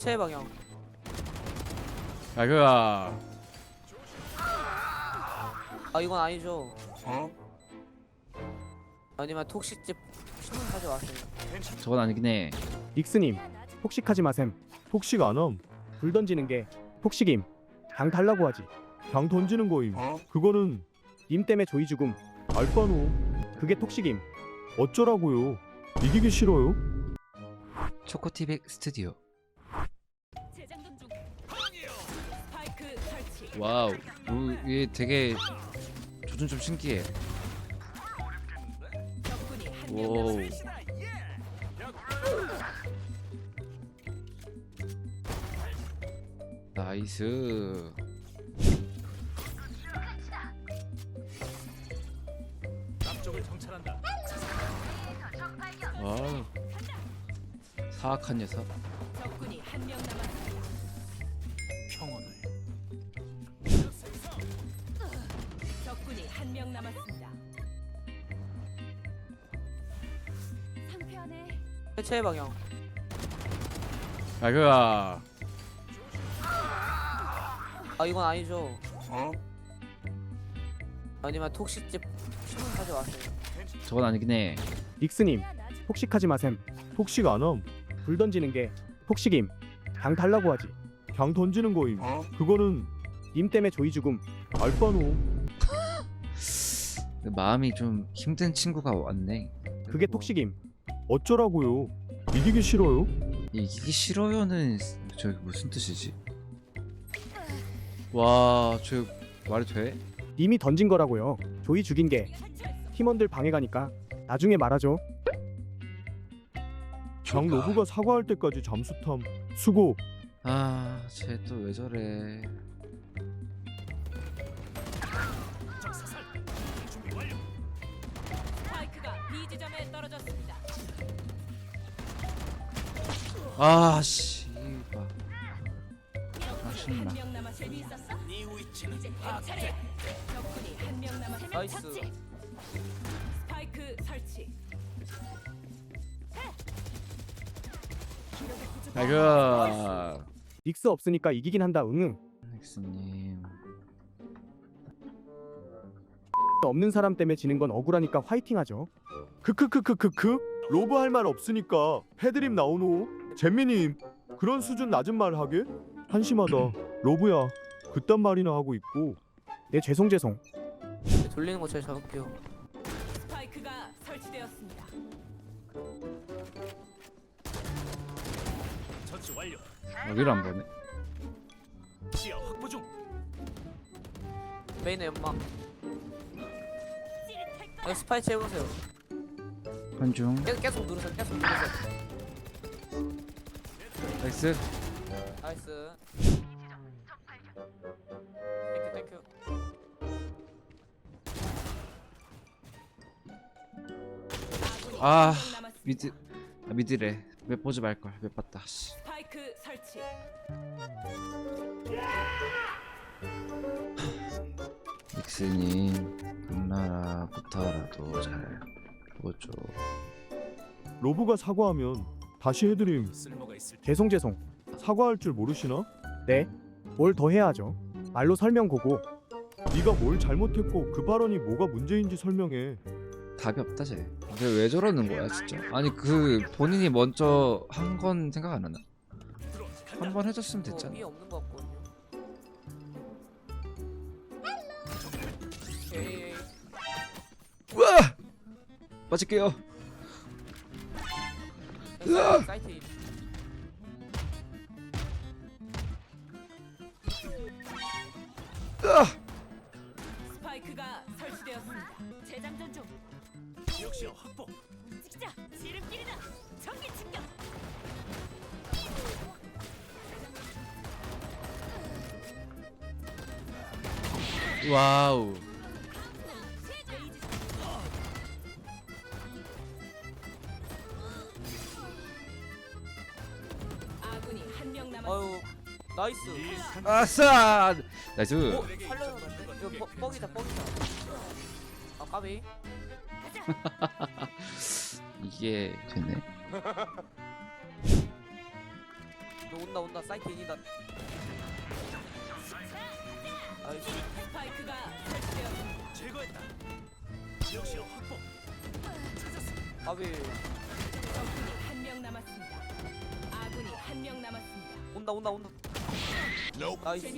해체 방향. 야 그야 아 이건 아니죠. 어? 아니면 톡식집 신문 가져왔어요. 저건 아니긴 해 닉스님 폭식하지 마셈 폭식 안함. 불 던지는 게 폭식임 당 달라고 하지 당 던지는 거임. 어? 그거는 님 때문에 조이 죽음 알바노. 그게 톡식임 어쩌라고요. 이기기 싫어요. 초코티백 스튜디오 와우. 오, 얘 되게 조준 좀 신기해. 오. 나이스. 와우. 사악한 녀석 명 남았습니다. 상쾌하네. 해체 방향. 야 그야 아 이건 아니죠. 어? 아니면 톡식집 신문 가져왔어요. 저건 아니긴 해 닉스님 폭식하지 마셈 폭식 안함. 불 던지는 게 폭식임 당 달라고 하지 당 던지는 거임. 어? 그거는 님 때문에 조이 죽음 알바노. 마음이 좀 힘든 친구가 왔네 그게 톡식임 어쩌라고요. 이기기 싫어요. 이기기 싫어요는 저기 무슨 뜻이지? 와, 저 말이 돼? 님이 던진 거라고요 조이 죽인 게. 팀원들 방해 가니까 나중에 말하죠 장 로브가 사과할 때까지 잠수탐. 수고. 아, 쟤 또 왜 저래? 남았습니다. 나이스. 스파이크 설치. 아이고. 닉스 없으니까 이기긴 한다 응응 넥스님. 없는 사람 때문에 지는 건 억울하니까 화이팅 하죠 크크크크크크. 로브 할 말 없으니까 해드림 나오노. 잼미님 그런 수준 낮은 말 하게? 한심하다. 로브야 그딴 말이나 하고 있고. 네 죄송 죄송 돌리는 거 제가 잡을게요. 스파이크가 설치되었습니다. 여기를 안 보네. 메인의 연막. 아, 스파이치 해보세요. 한중. 계속 계속 누르세요. 계속 누르세요. 나이스. 나이스. 땡큐 땡큐. 아. 미드. 아, 미드래. 몇 보지 말걸. 몇 봤다. 씨. 스파이크 설치. 닉스님. 금나라부터라도 잘 보죠. 로브가 사과하면 다시 해드림. 죄송 죄송 사과할 줄 모르시나? 뭘더 해야 하죠 말로 설명 고고 네가 뭘 잘못했고 그 발언이 뭐가 문제인지 설명해. 답이 없다 쟤. 근데 왜 저러는 거야 진짜? 아니 그 본인이 먼저 한 건 생각 안 하나? 한 번 해줬으면 됐잖아. 위에 없는 거 같거든요. 에이, 우와! 맞을게요. 에이. 사이트, 스파이크가 설치되었습니다. 재장전 중. 역시야 확보. 찍자. 지름길이다. 전기 충격. 와우. 아군이 한 명 남았습니다. 어유 나이스. 아싸! 나이스. 오 살려줬는데? 이거 뻑- 뻑이다 뻑이다. 아 까비. 이게 되네. 너 온다 온다 사이트 인이다 나이스 스파이크가 설치되었습니다. 제거했다. 역시야 확보. 까비 적군이 한 명 남았습니다. 아군이 한 명 남았습니다. 온다 온다 온다 나이스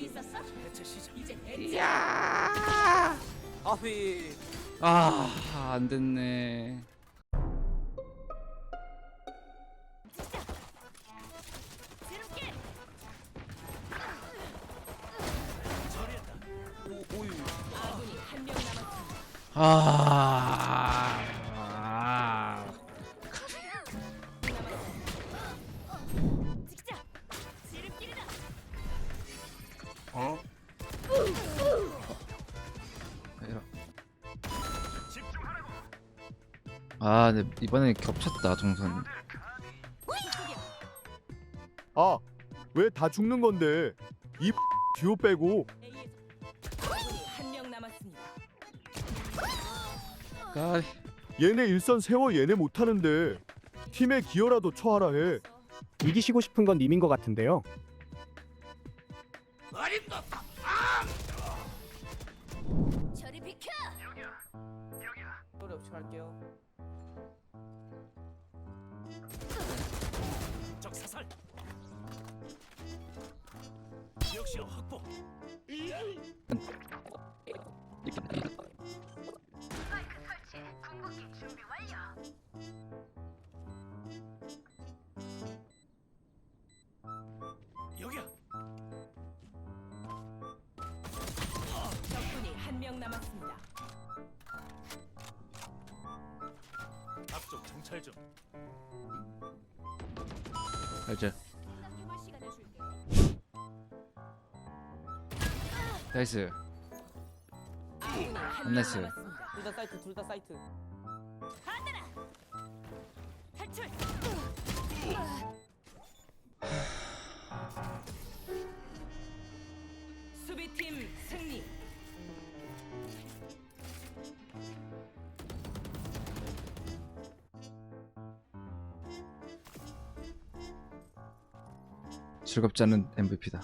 시작. 이제 에리 까비 아 안 됐네. 오 오유 아 아 근데 이번에 겹쳤다 동선. 아 왜 다 죽는 건데 이 듀오 빼고 A에서 아군이 한명 남았습니다. 아, 얘네 일선 세워 얘네 못하는데 팀에 기어라도 쳐하라 해 이기시고 싶은 건 님인 것 같은데요. 저리 비켜. 소리 없이 갈게요 사살. 역시야 확보. 여기야. 적군이 한 명 남았습니다. 앞쪽 정찰 중. 줄게. 나이스 나이스. 둘 다 사이트 둘 다 사이트. 탈출. 수비팀 즐겁지 않은 MVP다